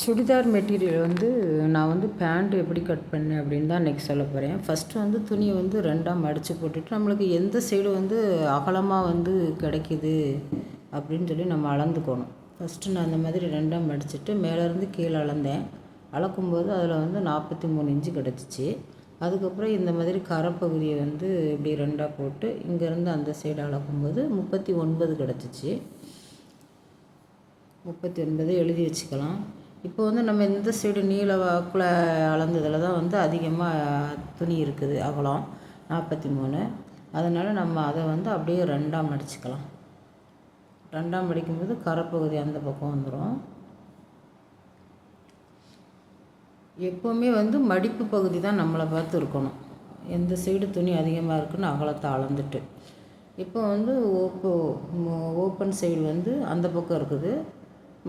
Churidar material வந்து நான் வந்து பேண்ட் எப்படி கட் பண்ணேன் அப்படின்னு தான் இன்றைக்கி சொல்ல போகிறேன் ஃபஸ்ட்டு வந்து துணியை வந்து ரெண்டாக மடித்து போட்டுட்டு நம்மளுக்கு எந்த சைடு வந்து அகலமாக வந்து கிடைக்கிது அப்படின்னு சொல்லி நம்ம அளந்துக்கணும். ஃபஸ்ட்டு நான் அந்த மாதிரி ரெண்டாக மடிச்சுட்டு மேலேருந்து கீழே அளந்தேன். அளக்கும்போது அதில் வந்து நாற்பத்தி மூணு இன்ச்சு கிடச்சிச்சு. அதுக்கப்புறம் இந்த மாதிரி கரைப்பகுதியை வந்து இப்படி ரெண்டாக போட்டு இங்கேருந்து அந்த சைடு அளக்கும்போது முப்பத்தி ஒன்பது கிடச்சிச்சு. முப்பத்தி ஒன்பது எழுதி வச்சுக்கலாம். இப்போ வந்து நம்ம இந்த சைடு நீள வாக்கில் அளந்ததில் தான் வந்து அதிகமாக துணி இருக்குது அகலம் நாற்பத்தி மூணு அதனால் நம்ம அதை வந்து அப்படியே ரெண்டாக மடிச்சுக்கலாம் ரெண்டாம் மடிக்கும்போது கரைப்பகுதி அந்த பக்கம் வந்துடும் எப்போவுமே வந்து மடிப்பு பகுதி தான் நம்மளை பார்த்து இருக்கணும். எந்த சைடு துணி அதிகமாக இருக்குன்னு அகலத்தை அளந்துட்டு. இப்போ வந்து ஓப்போ ஓப்பன் சைடு வந்து அந்த பக்கம் இருக்குது.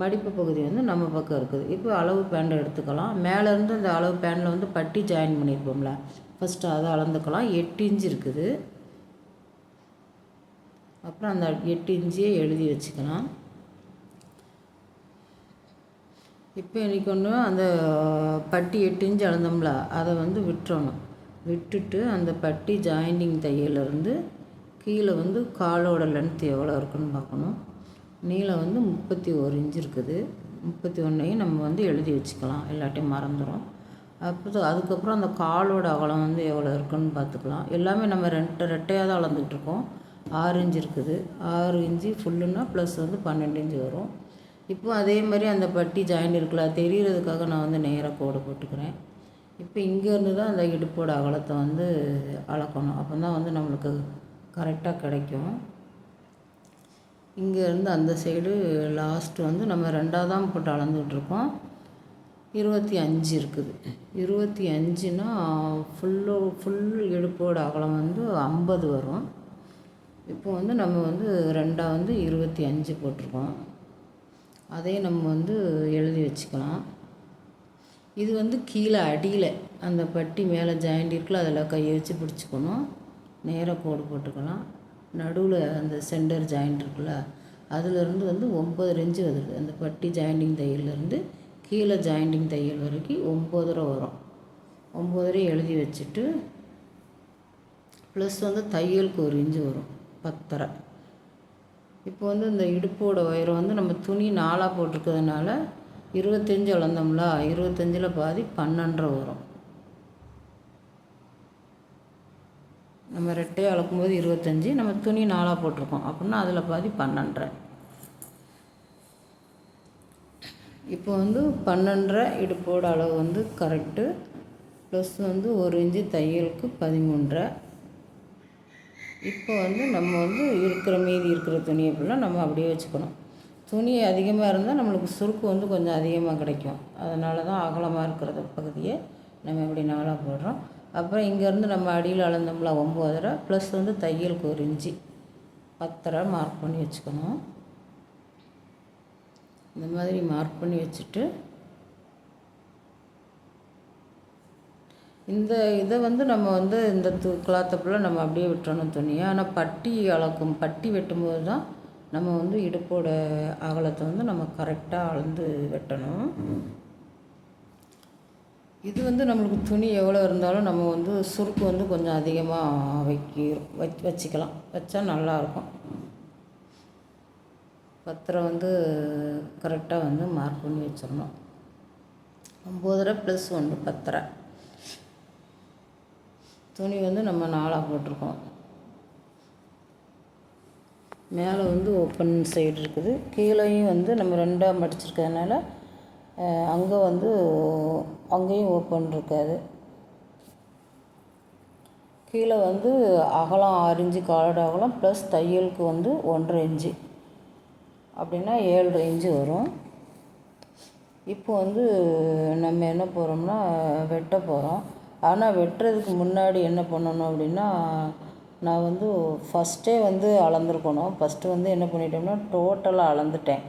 மடிப்பு பகுதி வந்து நம்ம பக்கம் இருக்குது. இப்போ அளவு பேண்டை எடுத்துக்கலாம். மேலேருந்து அந்த அளவு பேண்டில் வந்து பட்டி ஜாயின் பண்ணியிருப்போம்ல. ஃபஸ்ட்டு அதை அளந்துக்கலாம். எட்டு இன்ச்சு இருக்குது. அப்புறம் அந்த எட்டு இன்ச்சியே எழுதி வச்சுக்கலாம். இப்போ இன்றைக்கி ஒன்று அந்த பட்டி எட்டு இன்ச்சு அளந்தோம்ல அதை வந்து விட்டுறணும். விட்டுட்டு அந்த பட்டி ஜாயிண்டிங் தையிலேருந்து கீழே வந்து காலோட லென்த் எவ்வளோ இருக்குன்னு பார்க்கணும். நீளம் வந்து முப்பத்தி ஒரு இன்ச்சு இருக்குது. முப்பத்தி ஒன்றையும் நம்ம வந்து எழுதி வச்சுக்கலாம். எல்லாட்டையும் மறந்துடும் அப்புறம் அதுக்கப்புறம் அந்த காலோட அகலம் வந்து எவ்வளோ இருக்குன்னு பார்த்துக்கலாம். எல்லாமே நம்ம ரெண்டு ரெட்டையாக தான் அளந்துக்கிட்டு இருக்கோம். ஆறு இன்ச்சு இருக்குது. ஆறு இன்ச்சு ஃபுல்லுன்னா ப்ளஸ் வந்து பன்னெண்டு இன்ச்சு வரும். இப்போ அதே மாதிரி அந்த பட்டி ஜாயின் இருக்குல்ல தெரிகிறதுக்காக நான் வந்து நேராக கோடு போட்டுக்கிறேன். இப்போ இங்கேருந்து தான் அந்த இடுப்போட அகலத்தை வந்து அளக்கணும். அப்போ தான் வந்து நம்மளுக்கு கரெக்டாக கிடைக்கும். இங்கேருந்து அந்த சைடு லாஸ்ட்டு வந்து நம்ம ரெண்டாக தான் போட்டு அளந்துக்கிட்ருக்கோம் இருபத்தி அஞ்சு இருக்குது. இருபத்தி அஞ்சுனா ஃபுல்லோ ஃபுல் இடுப்போட அகலம் வந்து ஐம்பது வரும். இப்போ வந்து நம்ம வந்து ரெண்டாக வந்து இருபத்தி அஞ்சு போட்டிருக்கோம். அதையும் நம்ம வந்து எழுதி வச்சுக்கலாம். இது வந்து கீழே அடியில் அந்த பட்டி மேலே ஜாயிண்ட் இருக்குல்ல அதில் கையை வச்சு பிடிச்சிக்கணும். நேராக கோடு போட்டுக்கலாம். நடுவில் அந்த சென்டர் ஜாயிண்ட் இருக்குல்ல அதுலேருந்து வந்து ஒம்பது ரெஞ்சு வருது. அந்த பட்டி ஜாயிண்டிங் தையல்லேருந்து கீழே ஜாயிண்டிங் தையல் வரைக்கும் ஒம்பதரை வரும். ஒம்போதரை எழுதி வச்சுட்டு ப்ளஸ் வந்து தையலுக்கு ஒரு இன்ச்சு வரும் பத்தரை. இப்போ வந்து இந்த இடுப்போட உயரம் வந்து நம்ம துணி நாலாக போட்டிருக்கிறதுனால இருபத்தஞ்சி அளந்தோம்ல இருபத்தஞ்சில் பாதி பன்னெண்டரை வரும். நம்ம ரெட்டையை அளக்கும்போது இருபத்தஞ்சி நம்ம துணி நாலாக போட்டிருக்கோம். அப்படின்னா அதில் பாதி பன்னெண்டரை. இப்போ வந்து பன்னெண்டரை இடுப்போட அளவு வந்து கரெக்டு ப்ளஸ் வந்து ஒரு இன்ச்சு தையலுக்கு பதிமூன்றரை. இப்போ வந்து நம்ம வந்து இருக்கிற மீதி இருக்கிற துணியை ஃபுல்லாக நம்ம அப்படியே வச்சுக்கணும். துணி அதிகமாக இருந்தால் நம்மளுக்கு சுருக்கு வந்து கொஞ்சம் அதிகமாக கிடைக்கும். அதனால தான் அகலமாக இருக்கிற பகுதியை நம்ம இப்படி நாளாக போடுறோம். அப்புறம் இங்கேருந்து நம்ம அடியில் அளந்தோம்ல ஒம்போதரை ப்ளஸ் வந்து தையலுக்கு ஒரு இன்ச்சு. பத்தரை மார்க் பண்ணி வச்சுக்கணும். இந்த மாதிரி மார்க் பண்ணி வச்சுட்டு இந்த இதை வந்து நம்ம வந்து இந்த து கிளாத்தை ஃபுல்லாக நம்ம அப்படியே விட்டுறணும் துணியை. ஆனால் பட்டி அளக்கும் பட்டி வெட்டும்போது தான் நம்ம வந்து இடுப்போட அகலத்தை வந்து நம்ம கரெக்டாக அளந்து வெட்டணும். இது வந்து நம்மளுக்கு துணி எவ்வளோ இருந்தாலும் நம்ம வந்து சுருக்கு வந்து கொஞ்சம் அதிகமாக வைக்க வச் வச்சுக்கலாம். வச்சா நல்லாயிருக்கும். பத்திரை வந்து கரெக்டாக வந்து மார்க் பண்ணி வச்சிடணும். ஒம்போதரை ப்ளஸ் ஒன்று பத்தரை. துணி வந்து நம்ம நாளாக போட்டிருக்கோம். மேலே வந்து ஓப்பன் சைடு இருக்குது. கீழேயும் வந்து நம்ம ரெண்டாக மடிச்சிருக்கிறதுனால அங்கே வந்து அங்கேயும் ஓப்பன் இருக்காது கீழே வந்து அகலம் ஆறு இன்ச்சு காலோட அகலம் ப்ளஸ் தையலுக்கு வந்து ஒன்றரை இன்ச்சு. அப்படின்னா ஏழரை இன்ச்சு வரும். இப்போ வந்து நம்ம என்ன போகிறோம்னா வெட்ட போகிறோம் ஆனால் வெட்டுறதுக்கு முன்னாடி என்ன பண்ணணும் அப்படின்னா நான் வந்து ஃபஸ்ட்டே வந்து அளந்துருக்கணும். ஃபஸ்ட்டு வந்து என்ன பண்ணிட்டோம்னா டோட்டலாக அளந்துட்டேன்.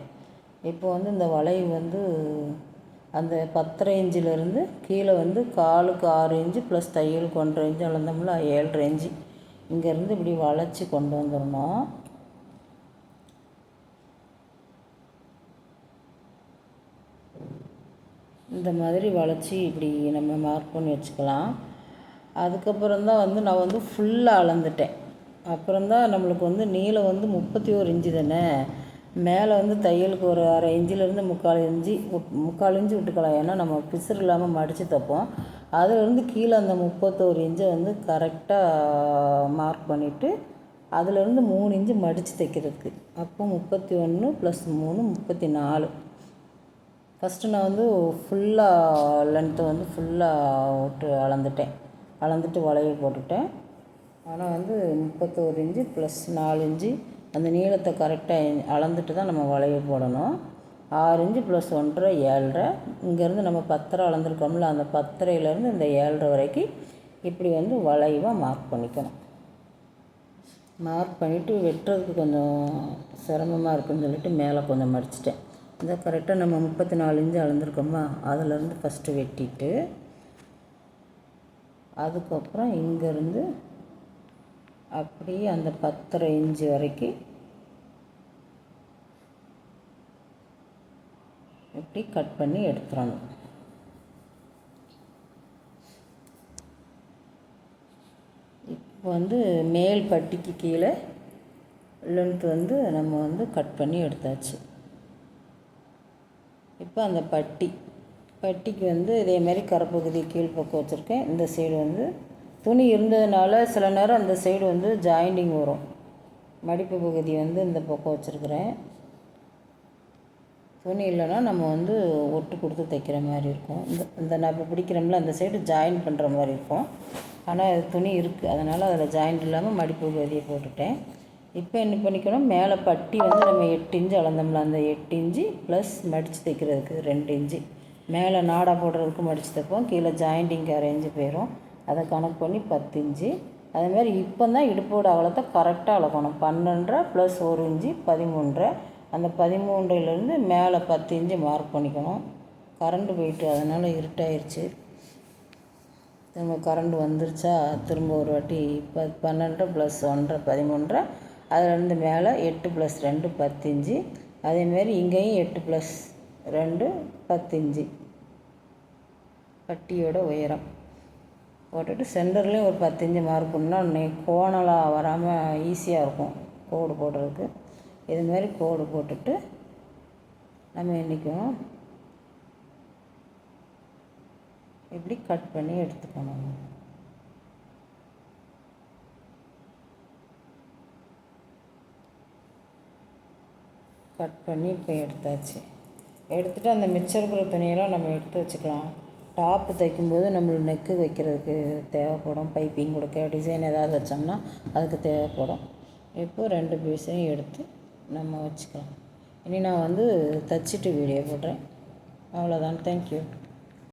இப்போ வந்து இந்த வளைவு வந்து அந்த பத்தரை இன்ச்சிலேருந்து கீழே வந்து காலுக்கு ஆறு இன்ச்சு ப்ளஸ் தையலுக்கு ஒன்றரை இன்ச்சு அளந்தோம்ல ஏழரை இன்ச்சு. இங்கேருந்து இப்படி வளைச்சி கொண்டு வந்துடணும்? இந்த மாதிரி வளைச்சி இப்படி நம்ம மார்க் பண்ணி வச்சுக்கலாம். அதுக்கப்புறம் தான் வந்து நான் வந்து ஃபுல்லாக அளந்துட்டேன். அப்புறம்தான் நம்மளுக்கு வந்து நீளம் வந்து முப்பத்தி ஒரு இன்ச்சு தானே? மேலே வந்து தையலுக்கு ஒரு அரை இன்ச்சிலேருந்து முக்கால் இன்ச்சு முக்கால் இன்ச்சு விட்டுக்கலாம். ஏன்னா நம்ம பிசுறு இல்லாமல் மடித்து தைப்போம். அதிலேருந்து கீழே அந்த முப்பத்தோரு இன்ச்சை வந்து கரெக்டாக மார்க் பண்ணிவிட்டு அதுலேருந்து மூணு இன்ச்சு மடித்து தைக்கிறதுக்கு. அப்போ முப்பத்தி ஒன்று ப்ளஸ் மூணு முப்பத்தி நாலு ஃபஸ்ட்டு நான் வந்து ஃபுல்லாக லென்த்தை வந்து ஃபுல்லாக விட்டு அளந்துட்டேன். அளந்துட்டு வளைய போட்டுட்டேன். ஆனால் வந்து முப்பத்தோரு இன்ச்சு ப்ளஸ் நாலு இன்ச்சு அந்த நீளத்தை கரெக்டாக அளந்துட்டு தான் நம்ம வளைய போடணும். ஆறு இன்ச்சு ப்ளஸ் ஒன்றரை ஏழரை. இங்கேருந்து நம்ம பத்தரை அளந்துருக்கோம்ல அந்த பத்தரையிலேருந்து இந்த ஏழரை வரைக்கும் இப்படி வந்து வளைவாக மார்க் பண்ணிக்கணும். மார்க் பண்ணிவிட்டு வெட்டுறதுக்கு கொஞ்சம் சிரமமாக இருக்குன்னு சொல்லிட்டு மேலே கொஞ்சம் மடிச்சிட்டேன். இந்த கரெக்டாக நம்ம முப்பத்தி நாலு இன்ச்சு அளந்துருக்கோமா அதிலேருந்து ஃபஸ்ட்டு வெட்டிட்டு அதுக்கப்புறம் இங்கேருந்து அப்படியே அந்த பத்தரை இன்ச்சு வரைக்கும் இப்படி கட் பண்ணி எடுத்துடணும். இப்போ வந்து மேல் பட்டிக்கு கீழே லென்த் வந்து நம்ம வந்து கட் பண்ணி எடுத்தாச்சு. இப்போ அந்த பட்டி பட்டிக்கு வந்து இதேமாரி கரப்பகுதி கீழ்ப்பக்கம் வச்சுருக்கேன். இந்த சைடு வந்து துணி இருந்ததுனால சில நேரம் அந்த சைடு வந்து ஜாயிண்டிங் வரும். மடிப்பு பகுதி வந்து இந்த பக்கம் வச்சுருக்குறேன். துணி இல்லைன்னா நம்ம வந்து ஒட்டு கொடுத்து தைக்கிற மாதிரி இருக்கும். இந்த இந்த நான் இப்போ பிடிக்கிறோம்ல அந்த சைடு ஜாயின் பண்ணுற மாதிரி இருக்கும். ஆனால் துணி இருக்குது அதனால் அதில் ஜாயிண்ட் இல்லாமல் மடிப்பு பகுதியை போட்டுட்டேன். இப்போ என்ன பண்ணிக்கணும்? மேலே பட்டி வந்து நம்ம எட்டு இன்ச்சு அளந்தோம்ல அந்த எட்டு இன்ச்சு ப்ளஸ் மடித்து தைக்கிறதுக்கு ரெண்டு இன்ச்சு. மேலே நாடா போடுறதுக்கு மடித்து தைப்போம். கீழே ஜாயிண்டிங்க்கு அரை போயிடும் அதை கணக்கு பண்ணி பத்து இன்ச்சு. அதேமாதிரி இப்போ தான் இடுப்போட அகலத்தை கரெக்டாக அளக்கணும். பன்னெண்டரை ப்ளஸ் ஒரு இன்ச்சு பதிமூன்றரை. அந்த பதிமூன்றுலேருந்து மேலே பத்து இன்ச்சு மார்க் பண்ணிக்கணும். கரண்ட்டு போயிட்டு அதனால் இருட்டாயிருச்சு. திரும்ப கரண்ட் வந்துருச்சா? திரும்ப ஒரு வாட்டி இப்போ பன்னெண்டரை ப்ளஸ் ஒன்றரை பதிமூன்றரை. அதுலேருந்து மேலே எட்டு ப்ளஸ் ரெண்டு பத்து இன்ச்சு. அதேமாரி இங்கேயும் எட்டு ப்ளஸ் ரெண்டு பத்து இன்ச்சு. பட்டியோட உயரம். போட்டுட்டு சென்டர்லேயும் ஒரு பத்து இன்ச்சு மார்க் பண்ணால் கோணலாக வராமல் ஈஸியாக இருக்கும். கோடு போடுறதுக்கு. இதுமாரி கோடு போட்டுட்டு நம்ம என்றைக்கும் இப்படி கட் பண்ணி எடுத்துக்கணும். கட் பண்ணி இப்போ எடுத்தாச்சு. எடுத்துகிட்டு அந்த மிச்சம் இருக்கிற துணியெல்லாம் நம்ம எடுத்து வச்சுக்கலாம். டாப்பு தைக்கும்போது நம்மளுக்கு நெக்கு வைக்கிறதுக்கு தேவைப்படும் பைப்பிங் கொடுக்க டிசைன் ஏதாவது வச்சோம்னா அதுக்கு தேவைப்படும். இப்போ ரெண்டு பீஸையும் எடுத்து நம்ம வச்சுக்கலாம். இனி நான் வந்து தச்சுட்டு வீடியோ போடுறேன். அவ்வளோதான் தேங்க்யூ